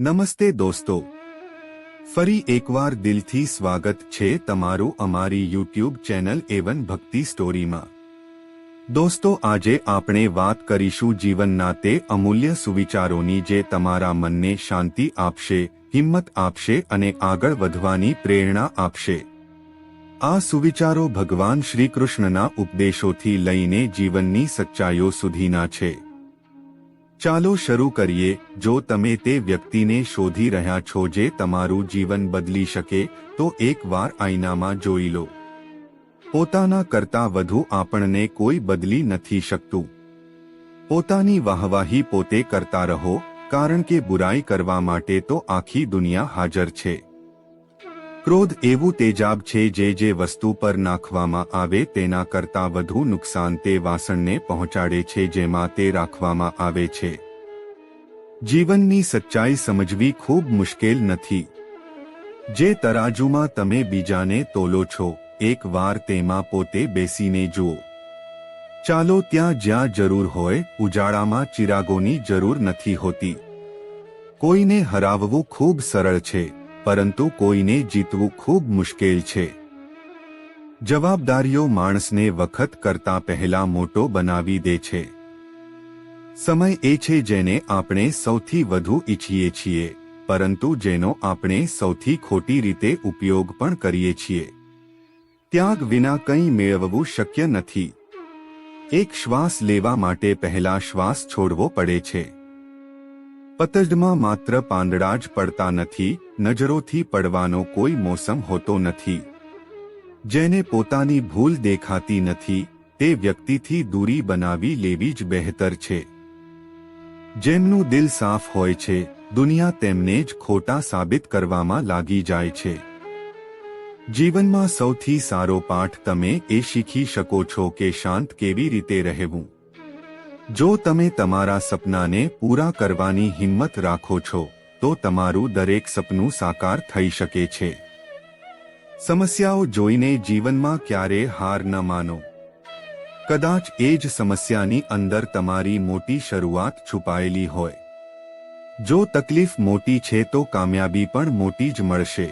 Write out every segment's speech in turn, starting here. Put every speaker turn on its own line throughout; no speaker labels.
નમસ્તે દોસ્તો. ફરી એકવાર દિલથી સ્વાગત છે તમારું અમારી યુટ્યુબ ચેનલ એવન ભક્તિ સ્ટોરીમાં. દોસ્તો, આજે આપણે વાત કરીશું જીવનના તે અમૂલ્ય સુવિચારોની જે તમારા મનને શાંતિ આપશે, હિંમત આપશે અને આગળ વધવાની પ્રેરણા આપશે. આ સુવિચારો ભગવાન શ્રીકૃષ્ણના ઉપદેશોથી લઈને જીવનની સચ્ચાઈઓ સુધીના છે. ચાલો શરૂ કરીએ જો તમે તે વ્યક્તિને શોધી રહ્યા છો જે તમારું જીવન બદલી શકે, તો એકવાર આઈનામાં જોઈ લો. પોતાના કરતા વધુ આપણને કોઈ બદલી નથી શકતું. પોતાની વાહવાહી પોતે કરતા રહો, કારણ કે બુરાઈ કરવા માટે તો આખી દુનિયા હાજર છે. ક્રોધ એવું તેજાબ છે જે જે વસ્તુ પર નાખવામાં આવે તેના કરતાં વધુ નુકસાન તે વાસણને પહોંચાડે છે જેમાં તે રાખવામાં આવે છે. જીવનની સચ્ચાઈ સમજવી ખૂબ મુશ્કેલ નથી. જે તરાજુમાં તમે બીજાને તોલો છો એકવાર તેમાં પોતે બેસીને જુઓ. ચાલો ત્યાં જ્યાં જરૂર હોય, ઉજાળામાં ચિરાગોની જરૂર નથી હોતી. કોઈને હરાવવું ખૂબ સરળ છે. પરંતુ કોઈને જીતવું ખૂબ મુશ્કેલ છે. જવાબદારીઓ માણસને વખત કરતા પહેલા મોટો બનાવી દે છે. સમય એ છે જેને આપણે સૌથી વધુ ઈચ્છીએ છીએ, પરંતુ જેનો આપણે સૌથી ખોટી રીતે ઉપયોગ પણ કરીએ છીએ. ત્યાગ વિના કંઈ મેળવવું શક્ય નથી. એક શ્વાસ લેવા માટે પહેલા શ્વાસ છોડવો પડે છે. પતજમાં માત્ર પાંદડા જ પડતા નથી, નજરોથી પડવાનો કોઈ મોસમ હોતો નથી. જેને પોતાની ભૂલ દેખાતી નથી, તે વ્યક્તિથી દૂરી બનાવી લેવી જ બહેતર છે. જેમનું દિલ સાફ હોય છે, દુનિયા તેમને જ ખોટા સાબિત કરવામાં લાગી જાય છે. જીવનમાં સૌથી સારો પાઠ તમે એ શીખી શકો છો કે શાંત કેવી રીતે રહેવું. જો તમે તમારા સપનાને પૂરા કરવાની હિંમત રાખો છો, તો તમારું દરેક સપનું સાકાર થઈ શકે છે. સમસ્યાઓ જોઈને જીવનમાં ક્યારે હાર ન માનો. કદાચ એ જ સમસ્યાની અંદર તમારી મોટી શરૂઆત છુપાયેલી હોય. જો તકલીફ મોટી છે તો કામયાબી પણ મોટી જ મળશે.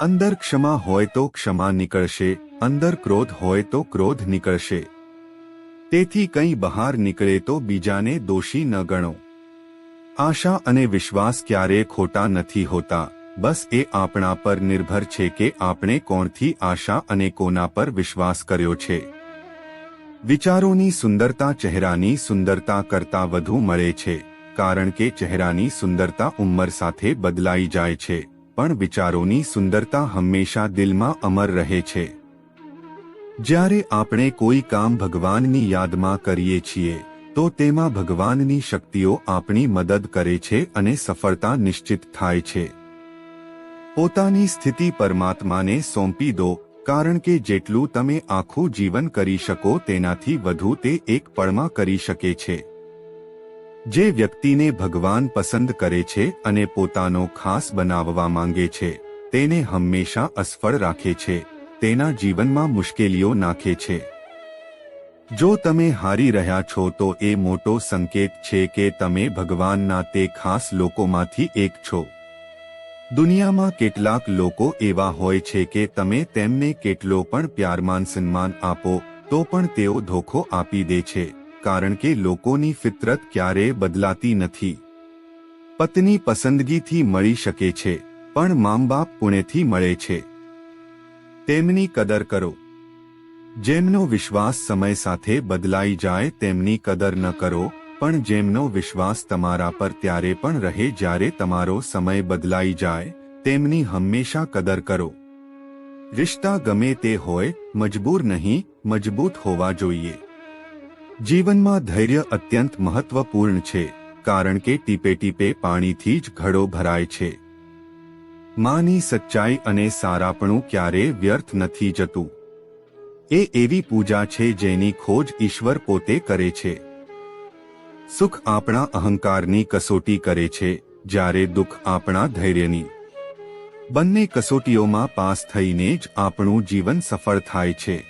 અંદર ક્ષમા હોય તો ક્ષમા નીકળશે, અંદર ક્રોધ હોય તો ક્રોધ નીકળશે. તેથી કંઈ બહાર નીકળે તો બીજાને દોષી ન ગણો. આશા અને વિશ્વાસ ક્યારે ખોટા નથી હોતા, બસ એ આપણા પર નિર્ભર છે કે આપણે કોણથી આશા અને કોના પર વિશ્વાસ કર્યો છે. વિચારોની સુંદરતા ચહેરાની સુંદરતા કરતાં વધુ મળે છે, કારણ કે ચહેરાની સુંદરતા ઉંમર સાથે બદલાઈ જાય છે, પણ વિચારોની સુંદરતા હંમેશા દિલમાં અમર રહે છે. જ્યારે આપણે કોઈ કામ ભગવાનની યાદમાં કરીએ છીએ, તો તેમાં ભગવાનની શક્તિઓ આપણી મદદ કરે છે અને સફળતા નિશ્ચિત થાય છે. પોતાની સ્થિતિ પરમાત્માને સોંપી દો, કારણ કે જેટલું તમે આખું જીવન કરી શકો તેનાથી વધુ તે એક પળમાં કરી શકે છે. જે વ્યક્તિને ભગવાન પસંદ કરે છે અને પોતાનો ખાસ બનાવવા માંગે છે, તેને હંમેશા અસફળ રાખે છે. તેના જીવનમાં મુશ્કેલીઓ નાખે છે. જો તમે હારી રહ્યા છો તો એ મોટો સંકેત છે કે તમે ભગવાનના તે ખાસ લોકોમાંથી એક છો. દુનિયામાં કેટલાક લોકો એવા હોય છે કે તમે તેમને કેટલો પણ પ્યારમાન સન્માન આપો, તો પણ તેઓ ધોખો આપી દે છે, કારણ કે લોકોની ફિતરત ક્યારેય બદલાતી નથી. પત્ની પસંદગીથી મળી શકે છે, પણ મામબાપ પુણેથી મળે છે. તેમની કદર કરો. જેમનો વિશ્વાસ સમય સાથે બદલાઈ જાય તેમની કદર ન કરો, પણ જેમનો વિશ્વાસ તમારા પર ત્યારે પણ રહે જ્યારે તમારો સમય બદલાઈ જાય, તેમની હંમેશા કદર કરો. રિશ્તા ગમે તે હોય, મજબૂર નહીં, મજબૂત હોવા જોઈએ. જીવનમાં ધૈર્ય અત્યંત મહત્વપૂર્ણ છે, કારણ કે ટીપે ટીપે પાણીથી જ ઘડો ભરાય છે. માની સચ્ચાઈ અને સારાપણું ક્યારે વ્યર્થ નથી જતું. એ એવી પૂજા છે જેની ખોજ ઈશ્વર પોતે કરે છે. સુખ આપણા અહંકારની કસોટી કરે છે, જ્યારે દુઃખ આપણા ધૈર્યની. બંને કસોટીઓમાં પાસ થઈને જ આપણું જીવન સફળ થાય છે.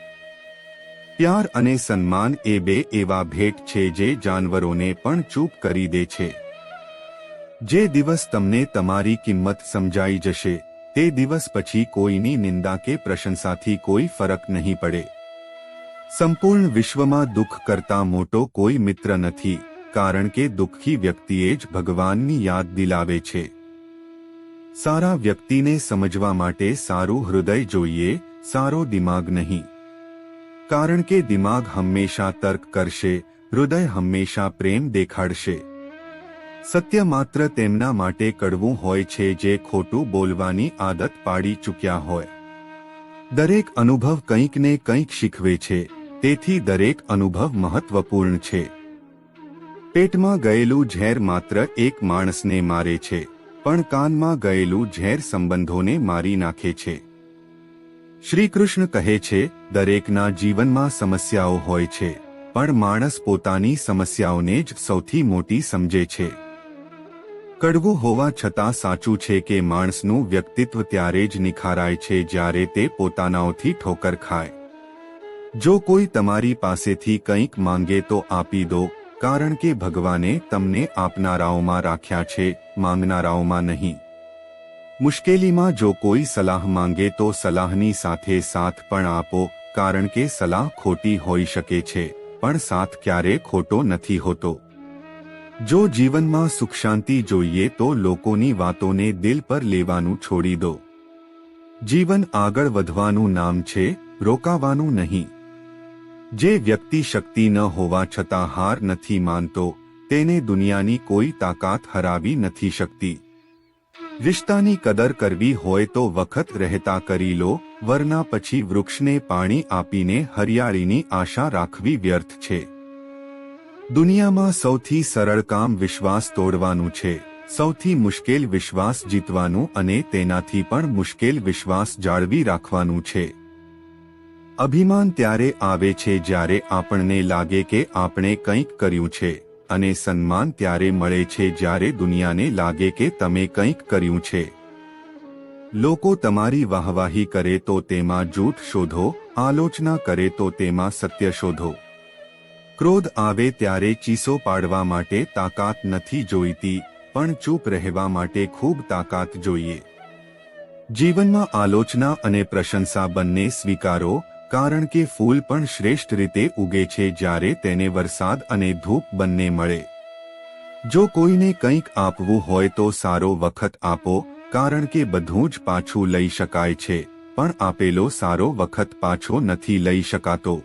પ્યાર અને સન્માન એ બે એવા ભેટ છે જે જાનવરોને પણ ચૂપ કરી દે છે. જે દિવસ તમને તમારી કિંમત સમજાઈ જશે, તે દિવસ પછી કોઈની નિંદા કે પ્રશંસાથી કોઈ ફરક નહીં પડે. સંપૂર્ણ વિશ્વમાં દુઃખ કરતા મોટો કોઈ મિત્ર નથી, કારણ કે દુઃખી વ્યક્તિએ જ ભગવાનની યાદ દિલાવે છે. સારા વ્યક્તિને સમજવા માટે સારું હૃદય જોઈએ, સારો દિમાગ નહીં. કારણ કે દિમાગ હંમેશા તર્ક કરશે, હૃદય હંમેશા પ્રેમ દેખાડશે. સત્ય માત્ર તેમના માટે કડવું હોય છે જે ખોટું બોલવાની આદત પાડી ચૂક્યા હોય. દરેક અનુભવ કંઈક ને કંઈક શીખવે છે, તેથી દરેક અનુભવ મહત્વપૂર્ણ છે. પેટમાં ગયેલું ઝેર માત્ર એક માણસને મારે છે, પણ કાનમાં ગયેલું ઝેર સંબંધોને મારી નાખે છે. શ્રી કૃષ્ણ કહે છે, દરેકના જીવનમાં સમસ્યાઓ હોય છે, પણ માણસ પોતાની સમસ્યાઓને જ સૌથી મોટી સમજે છે. કડવું હોવા છતાં સાચું છે કે માણસનું વ્યક્તિત્વ ત્યારે જ નિખારાય છે જ્યારે તે પોતાનાઓથી ઠોકર ખાય. જો કોઈ તમારી પાસેથી કંઈક માંગે તો આપી દો, કારણ કે ભગવાને તમને આપનારાઓમાં રાખ્યા છે, માંગનારાઓમાં નહીં. મુશ્કેલીમાં જો કોઈ સલાહ માંગે તો સલાહની સાથે સાથ પણ આપો, કારણ કે સલાહ ખોટી હોઈ શકે છે, પણ સાથ ક્યારે ખોટો નથી હોતો. જો જીવનમાં સુખ શાંતિ જોઈએ તો લોકોની વાતોને દિલ પર લેવાનું છોડી દો. જીવન આગળ વધવાનું નામ છે, રોકાવાનું નહીં. જે વ્યક્તિ શક્તિ ન હોવા છતાં હાર નથી માનતો, તેને દુનિયાની કોઈ તાકાત હરાવી નથી શકતી. રિશ્તાની કદર કરવી હોય તો વખત રહેતા કરી લો, વરના પછી વૃક્ષને પાણી આપીને હરિયાળીની આશા રાખવી વ્યર્થ છે. દુનિયામાં સૌથી સરળ કામ વિશ્વાસ તોડવાનું છે. સૌથી મુશ્કેલ વિશ્વાસ જીતવાનું અને તેનાથી પણ મુશ્કેલ વિશ્વાસ જાળવી રાખવાનું છે. અભિમાન ત્યારે આવે છે જ્યારે આપણને લાગે કે આપણે કંઈક કર્યું છે, અને સન્માન ત્યારે મળે છે જ્યારે દુનિયાને લાગે કે તમે કંઈક કર્યું છે. લોકો તમારી વાહવાહી કરે તો તેમાં જૂઠ શોધો, આલોચના કરે તો તેમાં સત્ય શોધો. ક્રોધ આવે ત્યારે ચીસો પાડવા માટે તાકાત નથી જોઈતી, પણ ચૂપ રહેવા માટે ખૂબ તાકાત જોઈએ. જીવનમાં આલોચના અને પ્રશંસા બંને સ્વીકારો, કારણ કે ફૂલ પણ શ્રેષ્ઠ રીતે ઉગે છે જ્યારે તેને વરસાદ અને ધૂપ બંને મળે. જો કોઈને કંઈક આપવું હોય તો સારો વખત આપો, કારણ કે બધું જ પાછું લઈ શકાય છે, પણ આપેલો સારો વખત પાછો નથી લઈ શકાતો.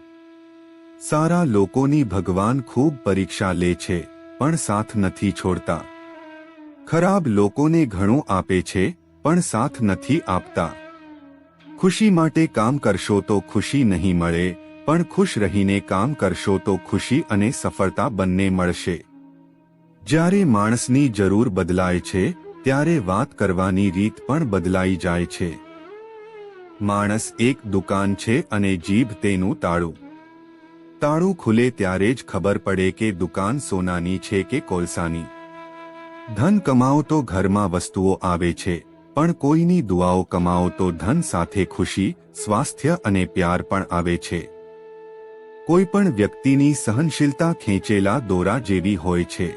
સારા લોકોની ભગવાન ખૂબ પરીક્ષા લે છે, પણ સાથ નથી છોડતા. ખરાબ લોકોને ઘણું આપે છે, પણ સાથ નથી આપતા. ખુશી માટે કામ કરશો તો ખુશી નહીં મળે, પણ ખુશ રહીને કામ કરશો તો ખુશી અને સફળતા બંને મળશે. જ્યારે માણસની જરૂર બદલાય છે, ત્યારે વાત કરવાની રીત પણ બદલાઈ જાય છે. માણસ એક દુકાન છે અને જીભ તેનું તાળું. તાળું ખુલે ત્યારે જ ખબર પડે કે દુકાન સોનાની છે કે કોલસાની. ધન કમાઓ તો ઘરમાં વસ્તુઓ આવે છે, પણ કોઈની દુઆઓ કમાઓ તો ધન સાથે ખુશી, સ્વાસ્થ્ય અને પ્યાર પણ આવે છે. કોઈ પણ વ્યક્તિની સહનશીલતા ખેંચેલા દોરા જેવી હોય છે.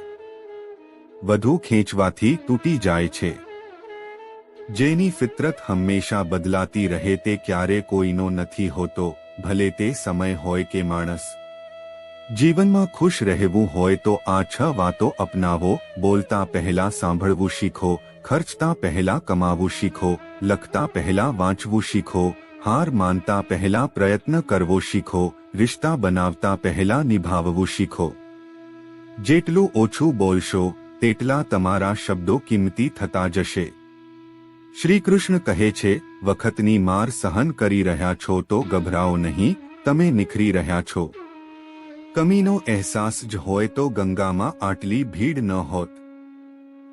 વધુ ખેંચવાથી તૂટી જાય છે. જેની ફિતરત હંમેશા બદલાતી રહે તે ક્યારે કોઈનો નથી હોતો. ભલે તે સમય હોય કે માણસ. જીવનમાં ખુશ રહેવું હોય તો આ છ વાતો અપનાવો, બોલતા પહેલા સાંભળવું શીખો, ખર્ચતા પહેલા કમાવું શીખો, લખતા પહેલા વાંચવું શીખો, હાર માનતા પહેલા પ્રયત્ન કરવો શીખો, રિશ્તા બનાવતા પહેલા નિભાવવું શીખો. જેટલું ઓછું બોલશો, તેટલા તમારા શબ્દો કિંમતી થતા જશે. શ્રી કૃષ્ણ કહે છે વખતની માર સહન કરી રહ્યા છો તો ગભરાઓ નહીં, તમે નિખરી રહ્યા છો. કમીનો અહેસાસ જ હોય તો ગંગામાં આટલી ભીડ ન હોત.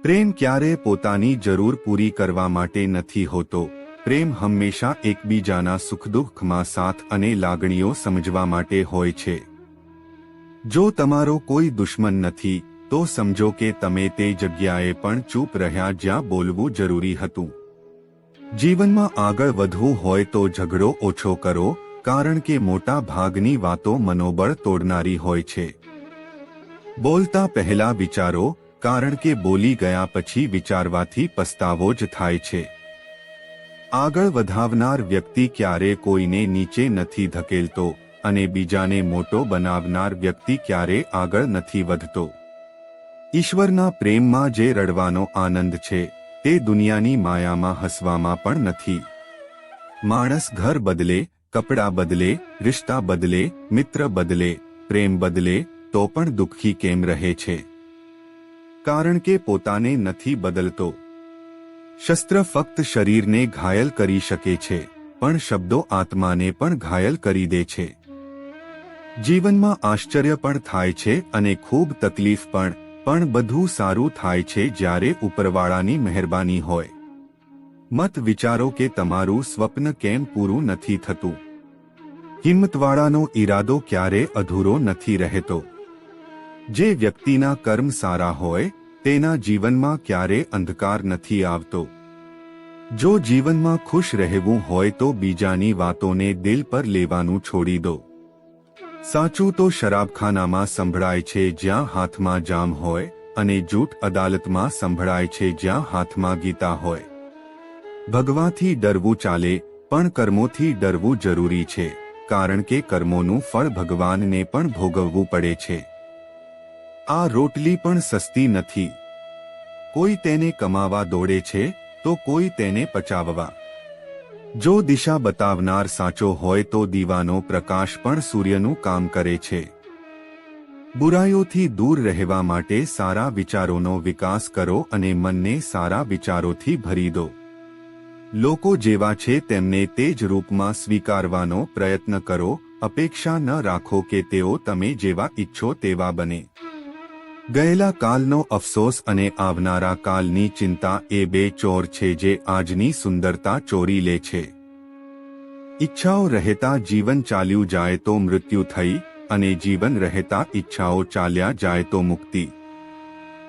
પ્રેમ ક્યારે પોતાની જરૂર પૂરી કરવા માટે નથી હોતો. પ્રેમ હંમેશા એકબીજાના સુખદુઃખમાં સાથ અને લાગણીઓ સમજવા માટે હોય છે. જો તમારો કોઈ દુશ્મન નથી, તો સમજો કે તમે તે જગ્યાએ પણ ચૂપ રહ્યા જ્યાં બોલવું જરૂરી હતું. જીવનમાં આગળ વધવું હોય તો ઝઘડો ઓછો કરો, કારણ કે મોટા ભાગની વાતો મનોબળ તોડનારી હોય છે. બોલતા પહેલા વિચારો, કારણ કે બોલી ગયા પછી વિચારવાથી પસ્તાવો જ થાય છે. આગળ વધાવનાર વ્યક્તિ ક્યારે કોઈને નીચે નથી ધકેલતો અને બીજાને મોટો બનાવનાર વ્યક્તિ ક્યારે આગળ નથી વધતો. ઈશ્વરના પ્રેમમાં જે રડવાનો આનંદ છે તે દુનિયાની માયામાં હસવામાં પણ નથી. માણસ ઘર બદલે, કપડાં બદલે, રિશ્તા બદલે, મિત્ર બદલે, પ્રેમ બદલે, તો પણ દુઃખી કેમ રહે છે? કારણ કે પોતાને નથી બદલતો. શસ્ત્ર ફક્ત શરીરને ઘાયલ કરી શકે છે, પણ શબ્દો આત્માને પણ ઘાયલ કરી દે છે. જીવનમાં આશ્ચર્ય પણ થાય છે અને ખૂબ તકલીફ પણ. પણ બધું સારું થાય છે જ્યારે ઉપરવાળાની મહેરબાની હોય. મત વિચારો કે તમારું સ્વપ્ન કેમ પૂરું નથી થતું. હિંમતવાળાનો ઈરાદો ક્યારે અધૂરો નથી રહેતો. જે વ્યક્તિના કર્મ સારા હોય, તેના જીવનમાં ક્યારે અંધકાર નથી આવતો. જો જીવનમાં ખુશ રહેવું હોય તો બીજાની વાતોને દિલ પર લેવાનું છોડી દો. સાચું તો શરાબખાનામાં સંભળાય છે જ્યાં હાથમાં જામ હોય અને જૂઠ અદાલતમાં સંભળાય છે જ્યાં હાથમાં ગીતા હોય. ભગવાથી ડરવું ચાલે, પણ કર્મોથી ડરવું જરૂરી છે, કારણ કે કર્મોનું ફળ ભગવાનને પણ ભોગવવું પડે છે. આ રોટલી પણ સસ્તી નથી. કોઈ તેને કમાવા દોડે છે, તો કોઈ તેને પચાવવા. જો દિશા બતાવનાર સાચો હોય તો દીવાનો પ્રકાશ પણ સૂર્યનું કામ કરે છે. બુરાઈઓથી દૂર રહેવા માટે સારા વિચારોનો વિકાસ કરો અને મનને સારા વિચારોથી ભરી દો. લોકો જેવા છે તેમને તે જ રૂપમાં સ્વીકારવાનો પ્રયત્ન કરો, અપેક્ષા ન રાખો કે તેઓ તમે જેવા ઈચ્છો તેવા બને. ગયેલા કાલનો અફસોસ અને આવનારા કાલની ચિંતા એ બે ચોર છે જે આજની સુંદરતા ચોરી લે છે. ઈચ્છાઓ રહેતા જીવન ચાલ્યું જાય તો મૃત્યુ થઈ અને જીવન રહેતા ઈચ્છાઓ ચાલ્યા જાય તો મુક્તિ.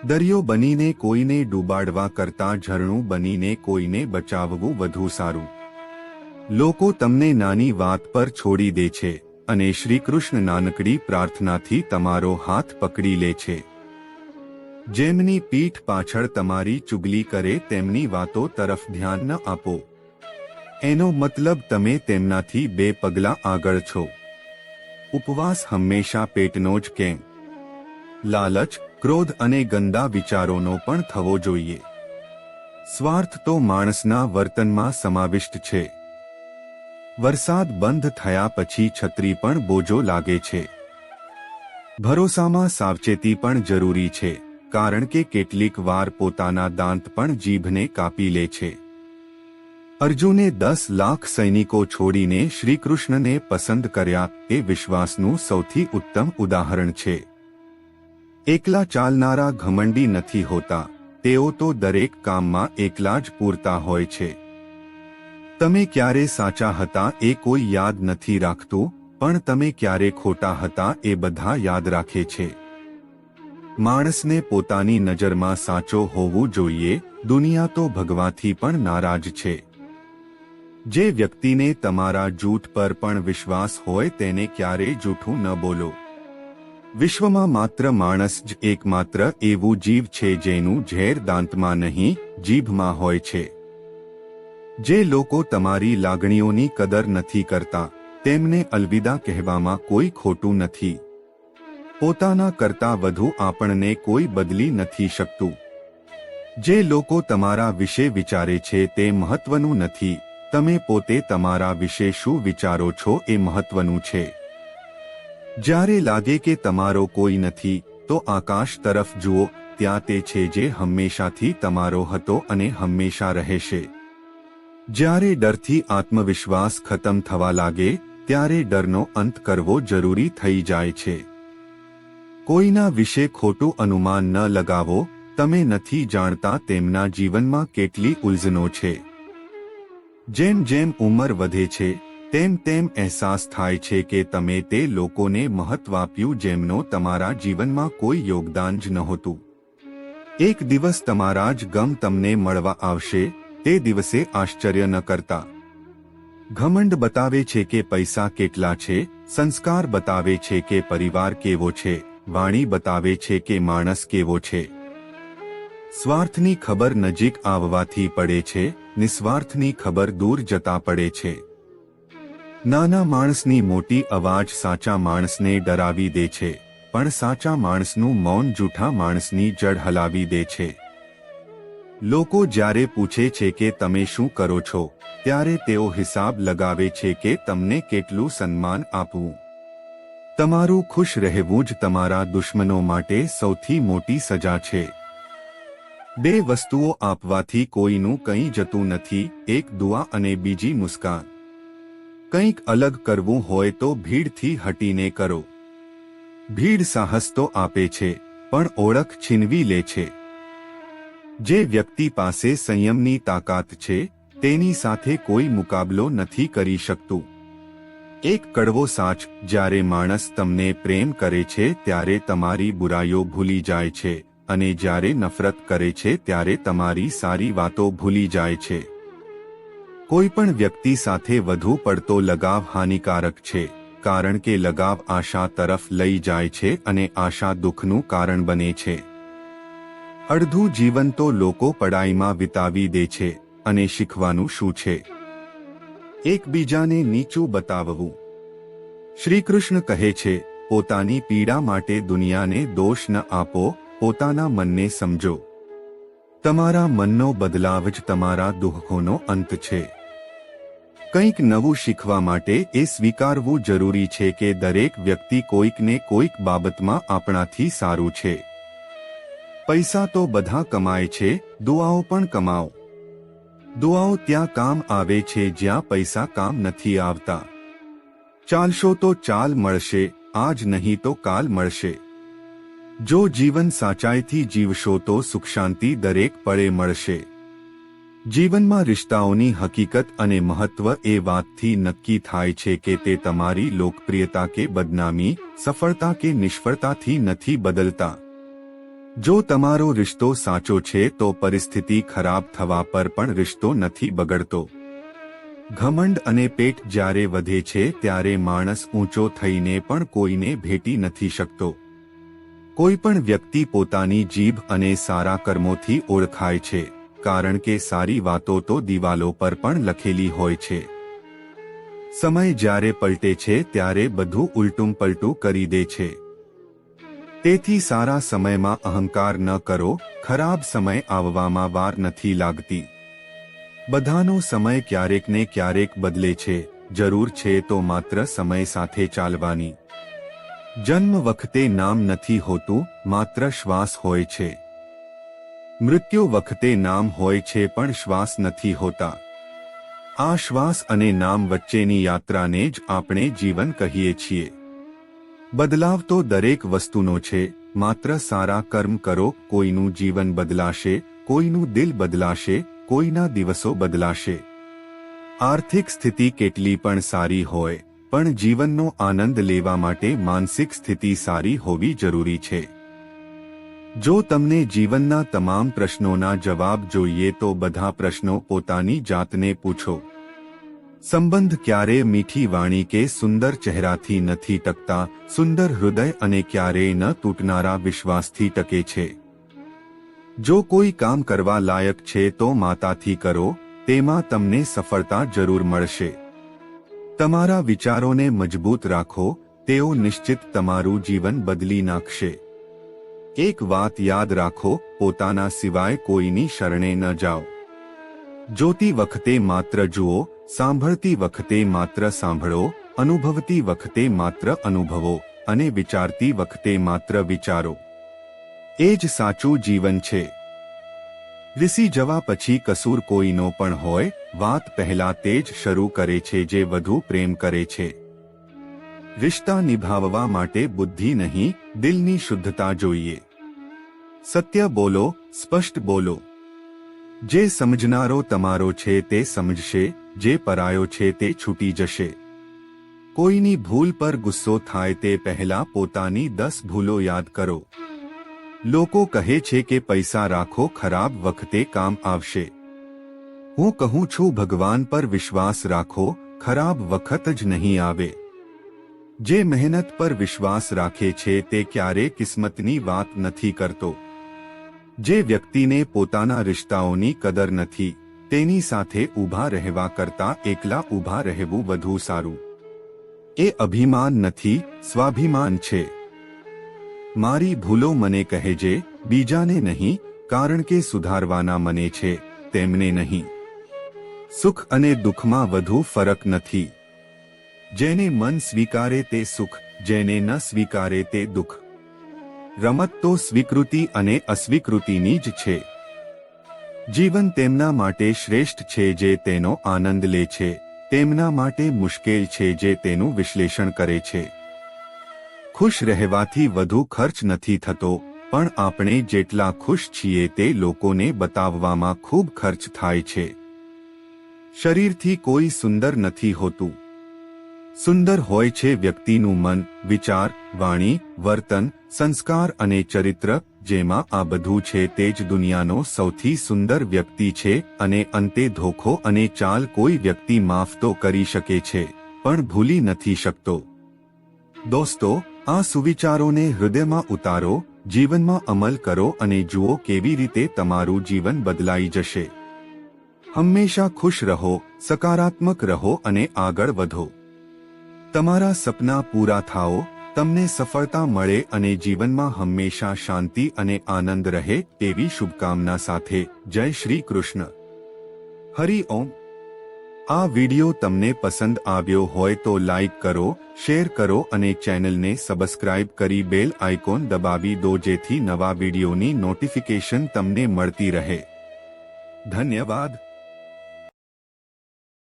દરિયો બનીને કોઈને ડૂબાડવા કરતા ઝરણું બનીને કોઈને બચાવવું વધુ સારું. લોકો તમને નાની વાત પર છોડી દે છે અને શ્રીકૃષ્ણ નાનકડી પ્રાર્થનાથી તમારો હાથ પકડી લે છે. જેમની પીઠ પાછળ તમારી ચુગલી કરે તેમની વાતો તરફ ધ્યાન ન આપો. એનો મતલબ તમે તેમનાથી બે પગલા આગળ છો. ઉપવાસ હંમેશા પેટનો જ કેમ? લાલચ, ક્રોધ અને ગંદા વિચારોનો પણ થવો જોઈએ. સ્વાર્થ તો માણસના વર્તનમાં સમાવિષ્ટ છે. વરસાદ બંધ થયા પછી છત્રી પણ બોજો લાગે છે. ભરોસામાં સાવચેતી પણ જરૂરી છે. કારણ કે કેટલીક વાર પોતાના દાંત પણ જીભને કાપી લે છે. અર્જુને દસ લાખ સૈનિકો છોડીને શ્રીકૃષ્ણને પસંદ કર્યા, એ વિશ્વાસનું સૌથી ઉત્તમ ઉદાહરણ છે. એકલા ચાલનારા ઘમંડી નથી હોતા, તેઓ તો દરેક કામમાં એકલા જ પૂરતા હોય છે. તમે ક્યારે સાચા હતા એ કોઈ યાદ નથી રાખતું, પણ તમે ક્યારે ખોટા હતા એ બધા યાદ રાખે છે. માણસને પોતાની નજરમાં સાચો હોવું જોઈએ, દુનિયા તો ભગવાથી પણ નારાજ છે. જે વ્યક્તિને તમારા જૂઠ પર પણ વિશ્વાસ હોય તેને ક્યારેય જૂઠું ન બોલો. વિશ્વમાં માત્ર માણસ જ એકમાત્ર એવું જીવ છે જેનું ઝેર દાંતમાં નહીં, જીભમાં હોય છે. જે લોકો તમારી લાગણીઓની કદર નથી કરતા, તેમને અલવિદા કહેવામાં કોઈ ખોટું નથી. પોતાના કરતા વધુ આપણને કોઈ બદલી નથી શકતું. જે લોકો તમારા વિશે વિચારે છે તે મહત્વનું નથી. તમે પોતે તમારા વિશે શું વિચારો છો એ મહત્વનું છે. જ્યારે લાગે કે તમારો કોઈ નથી, તો આકાશ તરફ જુઓ, ત્યાં તે છે જે હંમેશાથી તમારો હતો અને હંમેશા રહેશે. જ્યારે ડરથી આત્મવિશ્વાસ ખતમ થવા લાગે, ત્યારે ડરનો અંત કરવો જરૂરી થઈ જાય છે. કોઈના વિશે ખોટું અનુમાન ન લગાવો, તમે નથી જાણતા તેમના જીવનમાં કેટલી ઉલઝનો છે. જેમ જેમ ઉંમર વધે છે, તેમ તેમ અહેસાસ થાય છે કે તમે તે લોકોને મહત્વ આપ્યું જેમનો તમારા જીવનમાં કોઈ યોગદાન જ નહોતું. એક દિવસ તમારા જ ગમ તમને મળવા આવશે, તે દિવસે આશ્ચર્ય ન કરતા. ઘમંડ બતાવે છે કે પૈસા કેટલા છે, સંસ્કાર બતાવે છે કે પરિવાર કેવો છે. વાણી બતાવે છે કે માણસ કેવો છે. સ્વાર્થની ખબર નજીક આવવાથી પડે છે, નિસ્વાર્થની ખબર દૂર જતા પડે છે. નાના માણસની મોટી અવાજ સાચા માણસને ડરાવી દે છે, પણ સાચા માણસનું મૌન જૂઠા માણસની જડ હલાવી દે છે. લોકો જ્યારે પૂછે છે કે તમે શું કરો છો, ત્યારે તેઓ હિસાબ લગાવે છે કે તમને કેટલું સન્માન આપવું. તમારું ખુશ રહેવું જ તમારા દુશ્મનો માટે સૌથી મોટી સજા છે. બે વસ્તુઓ આપવાથી કોઈનું કંઈ જતું નથી, એક દુઆ અને બીજી મુસ્કાન. કંઈક અલગ કરવું હોય તો ભીડથી હટીને કરો. ભીડ સાહસ તો આપે છે, પણ ઓળખ છીનવી લે છે. જે વ્યક્તિ પાસે સંયમની તાકાત છે, તેની સાથે કોઈ મુકાબલો નથી કરી શકતું. એક કડવો સાચ જ્યારે માણસ તમને પ્રેમ કરે છે ત્યારે તમારી બુરાઈઓ ભૂલી જાય છે અને જ્યારે નફરત કરે છે ત્યારે તમારી સારી વાતો ભૂલી જાય છે. કોઈ પણ વ્યક્તિ સાથે વધુ પડતો લગાવ હાનિકારક છે, કારણ કે લગાવ આશા તરફ લઈ જાય છે અને આશા દુઃખનું કારણ બને છે. અડધું જીવન તો લોકો પડાઈમાં વિતાવી દે છે અને શીખવાનું શું છે? એકબીજાને નીચું બતાવવું. શ્રીકૃષ્ણ કહે છે, પોતાની પીડા માટે દુનિયાને દોષ ન આપો, પોતાના મનને સમજો. તમારા મનનો બદલાવ જ તમારા દુઃખોનો અંત છે. કંઈક નવું શીખવા માટે એ સ્વીકારવું જરૂરી છે કે દરેક વ્યક્તિ કોઈકને કોઈક બાબતમાં આપણાથી સારું છે. પૈસા તો બધા કમાય છે, દુઆઓ પણ કમાઓ. દુઆઓ ત્યાં કામ આવે છે, જ્યાં પૈસા કામ નથી આવતા. ચાલશો તો ચાલ મળશે, આજ નહીં તો કાલ મળશે. જો જીવન સાચાઈથી જીવશો તો સુખ શાંતિ દરેક પળે મળશે. જીવનમાં રિશ્તાઓની હકીકત અને મહત્વ એ વાતથી નક્કી થાય છે કે તે તમારી લોકપ્રિયતા કે બદનામી, સફળતા કે નિષ્ફળતાથી નથી બદલતા. જો તમારો રિશ્તો સાચો છે તો પરિસ્થિતિ ખરાબ થવા પર પણ રિશ્તો નથી બગડતો. ઘમંડ અને પેટ જ્યારે વધે છે ત્યારે માણસ ઊંચો થઈને પણ કોઈને ભેટી નથી શકતો. કોઈ પણ વ્યક્તિ પોતાની જીભ અને સારા કર્મોથી ઓળખાય છે, કારણ કે સારી વાતો તો દિવાલો પર પણ લખેલી હોય છે. સમય જ્યારે પલટે છે ત્યારે બધું ઉલટું પલટું કરી દે છે. તેથી સારા સમયમાં અહંકાર ન કરો, ખરાબ સમય આવવામાં વાર નથી લાગતી. બધાનો સમય ક્યારેક ને ક્યારેક બદલે છે, જરૂર છે તો માત્ર સમય સાથે ચાલવાની. જન્મ વખતે નામ નથી હોતું, માત્ર શ્વાસ હોય છે. મૃત્યુ વખતે નામ હોય છે પણ શ્વાસ નથી હોતા. આ શ્વાસ અને નામ વચ્ચેની યાત્રાને જ આપણે જીવન કહીએ છીએ. બદલાવ તો દરેક વસ્તુનો છે, માત્ર સારા કર્મ કરો, કોઈનું જીવન બદલાશે, કોઈનું દિલ બદલાશે, કોઈના દિવસો બદલાશે. આર્થિક સ્થિતિ કેટલી પણ સારી હોય, પણ જીવનનો આનંદ લેવા માટે માનસિક સ્થિતિ સારી હોવી જરૂરી છે. જો તમને જીવનના તમામ પ્રશ્નોના જવાબ જોઈએ તો બધા પ્રશ્નો પોતાની જાતને પૂછો. સંબંધ ક્યારે મીઠી વાણી કે સુંદર ચહેરાથી નથી ટકતા, સુંદર હૃદય અને ક્યારેય ન તૂટનારા વિશ્વાસથી ટકે છે. જો કોઈ કામ કરવા લાયક છે તો માતાથી કરો, તેમાં તમને સફળતા જરૂર મળશે. તમારા વિચારોને મજબૂત રાખો, તેઓ નિશ્ચિત તમારું જીવન બદલી નાખશે. એક વાત યાદ રાખો, પોતાના સિવાય કોઈની શરણે ન જાઓ. જોતી વખતે માત્ર જુઓ સાંભળતી વખતે માત્ર સાંભળો, અનુભવતી વખતે માત્ર અનુભવો, અને વિચારતી વખતે માત્ર વિચારો. એ જ સાચું જીવન છે. વિસી જવા પછી કસૂર કોઈનો પણ હોય, વાત પહેલા તે જ શરૂ કરે છે જે વધુ પ્રેમ કરે છે. રિશ્તા નિભાવવા માટે બુદ્ધિ નહીં, દિલની શુદ્ધતા જોઈએ. સત્ય બોલો, સ્પષ્ટ બોલો. જે સમજનારો તમારો છે તે સમજશે જે પરાયો છે તે છૂટી જશે. કોઈની ભૂલ પર ગુસ્સો થાય તે પહેલા પોતાની દસ ભૂલો યાદ કરો. લોકો કહે છે કે પૈસા રાખો, ખરાબ વખતે કામ આવશે. હું કહું છું, ભગવાન પર વિશ્વાસ રાખો, ખરાબ વખત જ નહીં આવે. જે મહેનત પર વિશ્વાસ રાખે છે તે ક્યારે કિસ્મતની વાત નથી કરતો. જે વ્યક્તિને પોતાના રિશ્તાઓની કદર નથી. તેની સાથે ઊભા રહેવા કરતાં એકલા ઊભા રહેવું વધુ સારું. એ અભિમાન નથી, સ્વાભિમાન છે. મારી ભૂલો મને કહેજે બીજાને નહીં, કારણ કે સુધારવાના મને છે, તેમને નહીં. સુખ અને દુઃખમાં વધુ ફરક નથી. જેને મન સ્વીકારે તે સુખ, જેને ન સ્વીકારે તે દુઃખ. રમત તો સ્વીકૃતિ અને અસ્વીકૃતિની જ છે. જીવન તેમના માટે શ્રેષ્ઠ છે જે તેનો આનંદ લે છે, તેમના માટે મુશ્કેલ છે જે તેનું વિશ્લેષણ કરે છે. ખુશ રહેવાથી વધુ ખર્ચ નથી થતો, પણ આપણે જેટલા ખુશ છીએ તે લોકોને બતાવવામાં ખૂબ ખર્ચ થાય છે. શરીરથી કોઈ સુંદર નથી હોતું. સુંદર હોય છે વ્યક્તિનું મન, વિચાર, વાણી, વર્તન, સંસ્કાર અને ચરિત્ર જેમાં આ બધું છે તે જ દુનિયાનો સૌથી સુંદર વ્યક્તિ છે અને અંતે ધોખો અને ચાલ કોઈ વ્યક્તિ માફ તો કરી શકે છે, પણ ભૂલી નથી શકતો. દોસ્તો, આ સુવિચારોને હૃદયમાં ઉતારો, જીવનમાં અમલ કરો અને જુઓ કેવી રીતે તમારું જીવન બદલાઈ જશે. હંમેશા ખુશ રહો, સકારાત્મક રહો અને આગળ વધો. તમારા સપના પૂરા થાઓ તમને સફળતા મળે અને જીવનમાં હંમેશા શાંતિ અને આનંદ રહે તેવી શુભકામના સાથે. જય શ્રી કૃષ્ણ. હરિ ઓમ. આ વિડિયો તમને પસંદ આવ્યો હોય તો લાઈક કરો, શેર કરો અને ચેનલને સબસ્ક્રાઇબ કરી બેલ આઇકોન દબાવી દો જેથી નવા વિડિયોની નોટિફિકેશન તમને મળતી રહે. ધન્યવાદ.